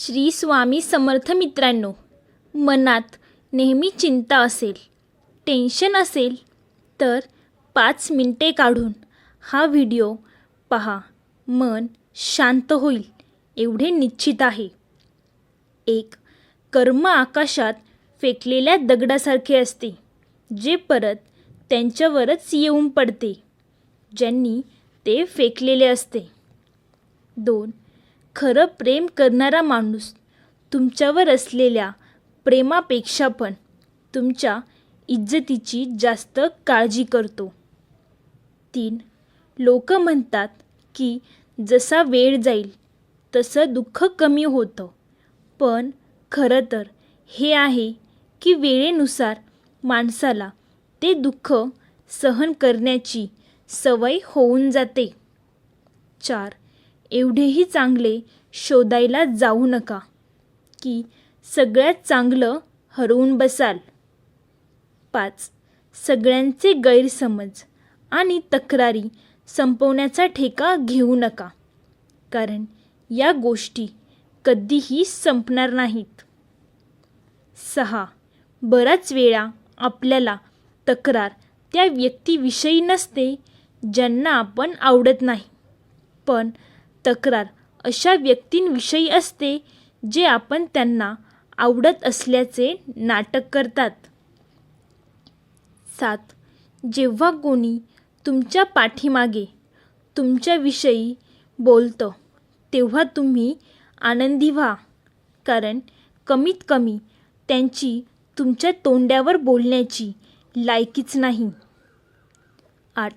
श्री स्वामी समर्थ मित्रांनो मनात नेहमी चिंता असेल टेन्शन असेल तर पाच मिनटे काढून हा व्हिडिओ पहा. मन शांत होईल एवढे निश्चित आहे. एक कर्म आकाशात फेकलेल्या दगडासारखे असते जे परत त्यांच्यावरच येऊन पडते ज्यांनी ते फेकलेले असते. दोन खरं प्रेम करणारा माणूस तुमच्यावर असलेल्या प्रेमापेक्षा पण तुमच्या इज्जतीची जास्त काळजी करतो. तीन लोक म्हणतात की जसा वेळ जाईल तसं दुःख कमी होतं. पण खरं तर हे आहे की वेळेनुसार माणसाला ते दुःख सहन करण्याची सवय होऊन जाते. चार एवढेही चांगले शोधायला जाऊ नका की सगळ्यात चांगलं हरवून बसाल. पाच सगळ्यांचे गैरसमज आणि तक्रारी संपवण्याचा ठेका घेऊ नका कारण या गोष्टी कधीही संपणार नाहीत. सहा बराच वेळा आपल्याला तक्रार त्या व्यक्तीविषयी नसते ज्यांना आपण आवडत नाही. पण तक्रार अशा व्यक्तींविषयी असते जे आपण त्यांना आवडत असल्याचे नाटक करतात. सात. जेव्हा कोणी तुमच्या पाठीमागे तुमच्याविषयी बोलतं तेव्हा तुम्ही आनंदी व्हा. कारण कमीत कमी त्यांची तुमच्या तोंड्यावर बोलण्याची लायकीच नाही. आठ.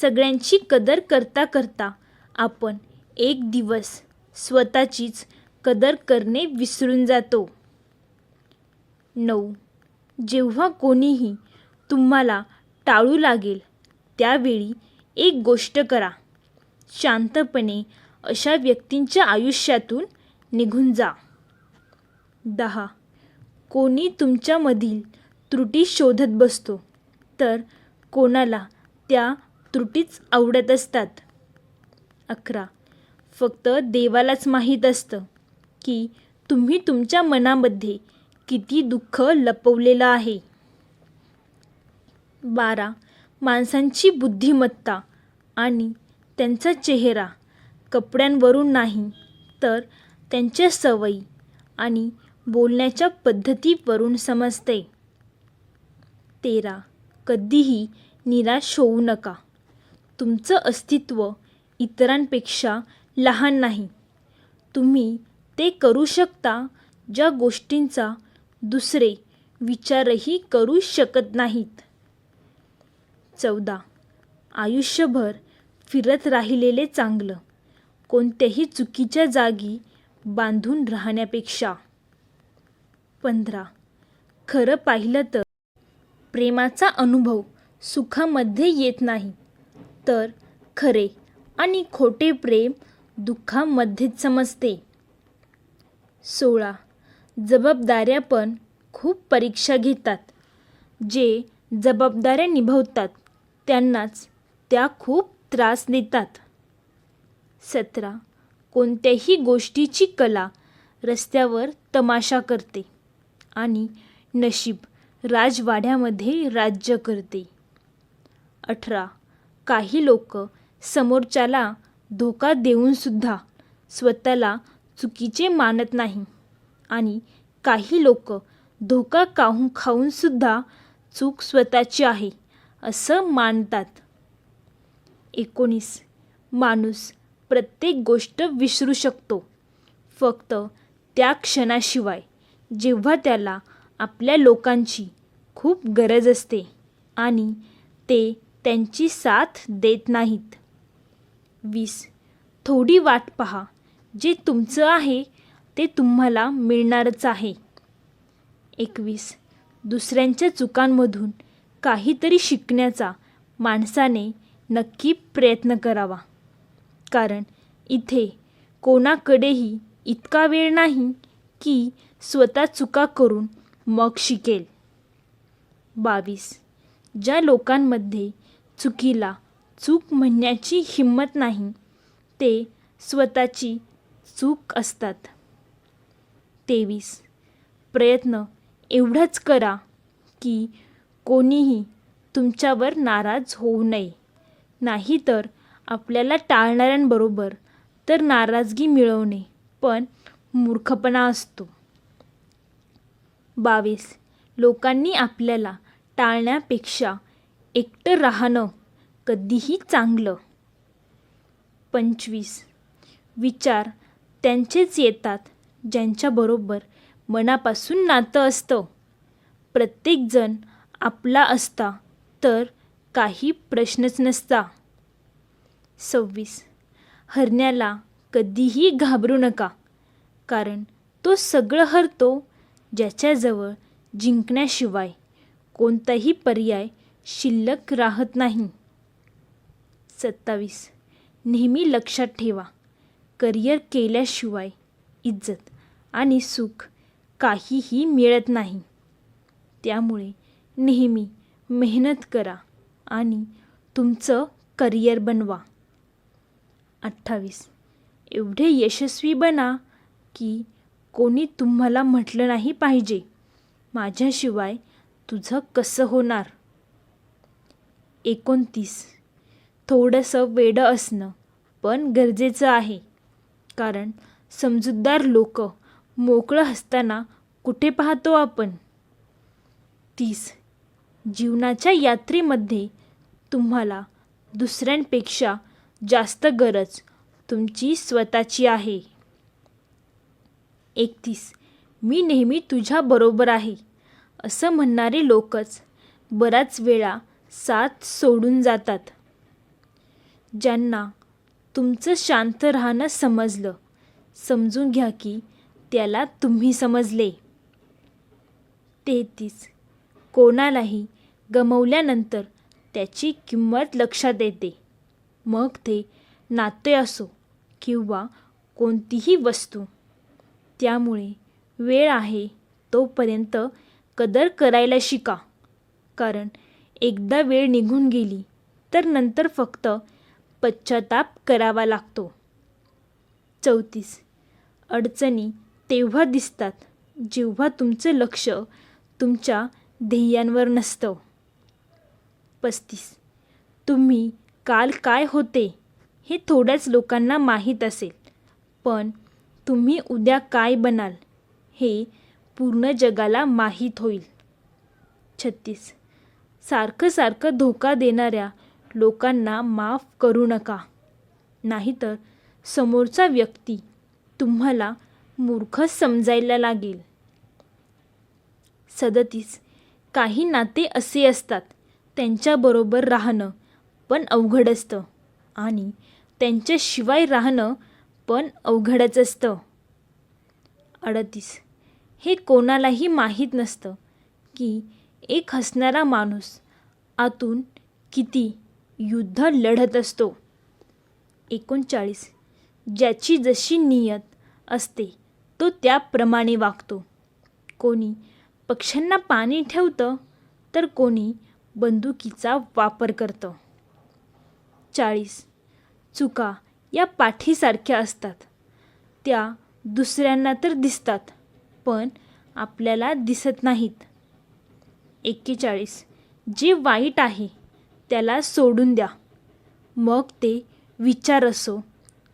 सगळ्यांची कदर करता करता आपण एक दिवस स्वतःचीच कदर करणे विसरून जातो. नऊ. जेव्हा कोणीही तुम्हाला टाळू लागेल त्यावेळी एक गोष्ट करा. शांतपणे अशा व्यक्तींच्या आयुष्यातून निघून जा. दहा. कोणी तुमच्यामधील त्रुटी शोधत बसतो तर कोणाला त्या त्रुटीच आवडत असतात? अकरा. फक्त देवालाच माहीत असतं की तुम्ही तुमच्या मनामध्ये किती दुःख लपवलेलं आहे. बारा. माणसांची बुद्धिमत्ता आणि त्यांचा चेहरा कपड्यांवरून नाही तर त्यांच्या सवयी आणि बोलण्याच्या पद्धतीवरून समजते. तेरा. कधीही निराश होऊ नका. तुमचं अस्तित्व इतरांपेक्षा लहान नाही. तुम्ही ते करू शकता ज्या गोष्टींचा दुसरे विचारही करू शकत नाहीत. चौदा. आयुष्यभर फिरत राहिलेले चांगलं कोणत्याही चुकीच्या जागी बांधून राहण्यापेक्षा. पंधरा. खरं पाहिलं तर प्रेमाचा अनुभव सुखामध्ये येत नाही. तर खरे आणि खोटे प्रेम दुःखामध्येच समजते. सोळा. जबाबदाऱ्या पण खूप परीक्षा घेतात जे जबाबदाऱ्या निभवतात. त्यांनाच त्या खूप त्रास देतात. सतरा. कोणत्याही गोष्टीची कला रस्त्यावर तमाशा करते आणि नशीब राजवाड्यामध्ये राज्य करते. अठरा. काही लोक समोरच्याला धोका देऊनसुद्धा स्वतःला चुकीचे मानत नाही. आणि काही लोक धोका काहून खाऊनसुद्धा चूक स्वतःची आहे असं मानतात. एकोणीस माणूस प्रत्येक गोष्ट विसरू शकतो फक्त त्या क्षणाशिवाय जेव्हा त्याला आपल्या लोकांची खूप गरज असते आणि ते त्यांची साथ देत नाहीत. वीस. थोडी वाट पहा. जे तुमचं आहे ते तुम्हाला मिळणारच आहे. एकवीस. दुसऱ्यांच्या चुकांमधून काहीतरी शिकण्याचा माणसाने नक्की प्रयत्न करावा. कारण इथे कोणाकडेही इतका वेळ नाही की स्वतः चुका करून मग शिकेल. बावीस. ज्या लोकांमध्ये चुकीला चूक म्हणण्याची हिंमत नाही. ते स्वतःची चूक असतात. तेवीस. प्रयत्न एवढाच करा की कोणीही तुमच्यावर नाराज होऊ नये. नाहीतर आपल्याला टाळणाऱ्यांबरोबर तर नाराजगी मिळवणे पण मूर्खपणा असतो. बावीस. लोकांनी आपल्याला टाळण्यापेक्षा एकटं राहणं कधीही चांगलं. पंचवीस. विचार त्यांचेच येतात ज्यांच्याबरोबर मनापासून नातं असतं. प्रत्येकजण आपला असता तर काही प्रश्नच नसता. सव्वीस. हरण्याला कधीही घाबरू नका कारण तो सगळं हरतो ज्याच्याजवळ जिंकण्याशिवाय कोणताही पर्याय शिल्लक राहत नाही. सत्तावीस. नेहमी लक्षात ठेवा करिअर केल्याशिवाय इज्जत आणि सुख काहीही मिळत नाही. त्यामुळे नेहमी मेहनत करा आणि तुमचं करिअर बनवा. अठ्ठावीस. एवढे यशस्वी बना की कोणी तुम्हाला म्हटलं नाही पाहिजे. माझ्याशिवाय तुझं कसं होणार? एकोणतीस. थोडंसं वेडं असणं पण गरजेचं आहे. कारण समजूतदार लोक मोकळं हसताना कुठे पाहतो आपण? तीस. जीवनाच्या यात्रेमध्ये तुम्हाला दुसऱ्यांपेक्षा जास्त गरज तुमची स्वतःची आहे. एकतीस. मी नेहमी तुझ्याबरोबर आहे असं म्हणणारे लोकच बराच वेळा साथ सोडून जातात. ज्यांना तुमचं शांत राहणं समजलं. समजून घ्या की त्याला तुम्ही समजले. तेहतीस. कोणालाही गमवल्यानंतर त्याची किंमत लक्षात येते. मग ते नाते असो किंवा कोणतीही वस्तू. त्यामुळे वेळ आहे तोपर्यंत कदर करायला शिका. कारण एकदा वेळ निघून गेली तर नंतर फक्त पश्चाताप करावा लागतो. चौतीस. अडचणी तेव्हा दिसतात जेव्हा तुमचं लक्ष तुमच्या ध्येयांवर नसतं. पस्तीस. तुम्ही काल काय होते हे थोड्याच लोकांना माहीत असेल पण तुम्ही उद्या काय बनाल हे पूर्ण जगाला माहीत होईल. छत्तीस. सारखं सारखं धोका देणाऱ्या लोकांना माफ करू नका. नाहीतर समोरचा व्यक्ती तुम्हाला मूर्ख समजायला लागेल. सदतीस काही नाते असे असतात त्यांच्याबरोबर राहणं पण अवघड असतं आणि त्यांच्याशिवाय राहणं पण अवघडच असतं. अडतीस हे कोणालाही माहीत नसतं की एक हसणारा माणूस आतून किती युद्ध लढत असतो. एकोणचाळीस. ज्याची जशी नियत असते तो त्याप्रमाणे वागतो. कोणी पक्ष्यांना पाणी ठेवतं तर कोणी बंदुकीचा वापर करतं. चाळीस. चुका या पाठीसारख्या असतात. त्या दुसऱ्यांना तर दिसतात पण आपल्याला दिसत नाहीत. एक्केचाळीस. जे वाईट आहे त्याला सोडून द्या. मग ते विचार असो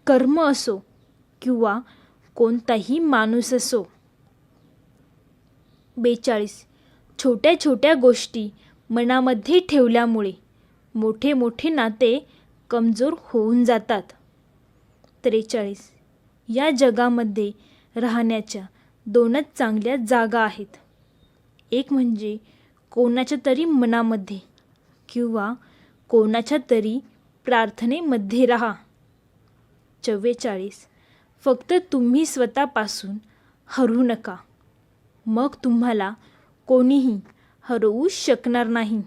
कर्म असो किंवा कोणताही माणूस असो. बेचाळीस. छोट्या छोट्या गोष्टी मनामध्ये ठेवल्यामुळे मोठे मोठे नाते कमजोर होऊन जातात. त्रेचाळीस. या जगामध्ये राहण्याच्या दोनच चांगल्या जागा आहेत. एक म्हणजे कोणाच्या तरी मनामध्ये किंवा कोणाच्या तरी प्रार्थनेमध्ये राहा. चव्वेचाळीस. फक्त तुम्ही स्वतःपासून हरू नका. मग तुम्हाला कोणीही हरवू शकणार नाही.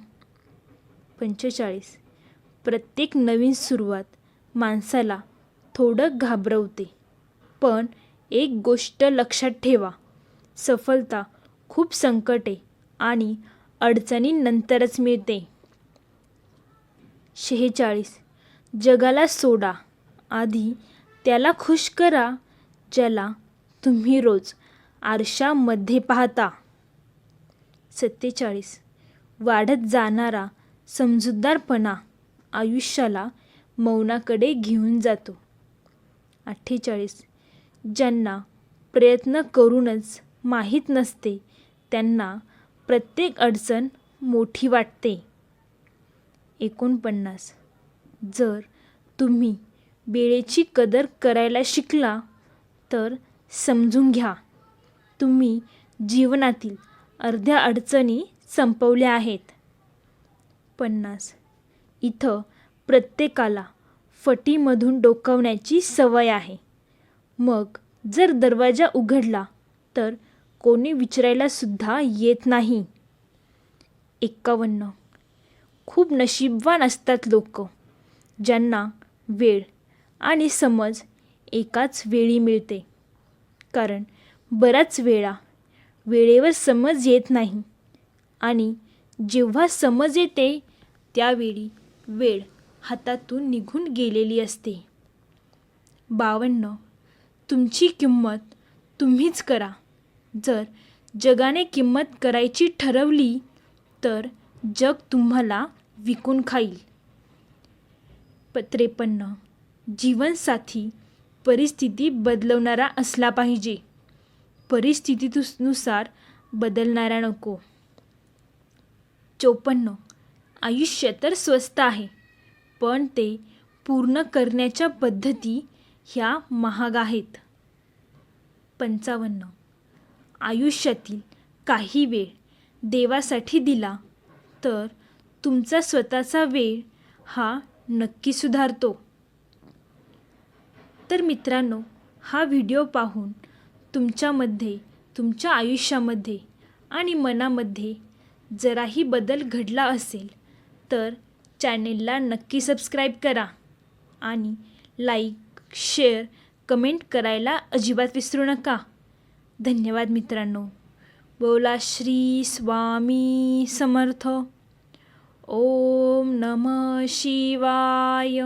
पंचेचाळीस. प्रत्येक नवीन सुरुवात माणसाला थोडं घाबरवते. पण एक गोष्ट लक्षात ठेवा. सफलता खूप संकटे आणि अडचणींनंतरच मिळते. शेहेचाळीस. जगाला सोडा. आधी त्याला खुश करा ज्याला तुम्ही रोज आरशामध्ये पाहता. सत्तेचाळीस. वाढत जाणारा समजूतदारपणा आयुष्याला मौनाकडे घेऊन जातो. अठ्ठेचाळीस. ज्यांना प्रयत्न करूनच माहीत नसते त्यांना प्रत्येक अडचण मोठी वाटते. एकोणपन्नास. जर तुम्ही वेळेची कदर करायला शिकला तर समजून घ्या. तुम्ही जीवनातील अर्ध्या अडचणी संपवल्या आहेत. पन्नास. इथं प्रत्येकाला फटीमधून डोकावण्याची सवय आहे. मग जर दरवाजा उघडला तर कोणी विचारायलासुद्धा येत नाही. एक्कावन्न खूप नशीबवान असतात लोक ज्यांना वेळ आणि समज एकाच वेळी मिळते. कारण बऱ्याच वेळा वेळेवर समज येत नाही आणि जेव्हा समज येते त्यावेळी वेळ हातातून निघून गेलेली असते. बावन्न तुमची किंमत तुम्हीच करा. जर जगाने किंमत करायची ठरवली तर जग तुम्हाला विकून खाईल. प त्रेपन्न. जीवनसाथी परिस्थिती बदलवणारा असला पाहिजे. परिस्थितीनुसार बदलणारा नको. चोपन्न. आयुष्य तर स्वस्त आहे पण ते पूर्ण करण्याच्या पद्धती ह्या महाग आहेत. पंचावन्न. आयुष्यातील काही वेळ देवासाठी दिला तर तुमचा स्वतःचा वेळ हा नक्की सुधारतो. तर मित्रांनो हा व्हिडिओ पाहून तुमच्यामध्ये तुमच्या आयुष्यामध्ये आणि मनामध्ये जराही बदल घडला असेल तर चॅनेलला नक्की सबस्क्राईब करा आणि लाईक शेअर कमेंट करायला अजिबात विसरू नका. धन्यवाद मित्रांनो. बोला श्री स्वामी समर्थ. ओम नम शिवाय।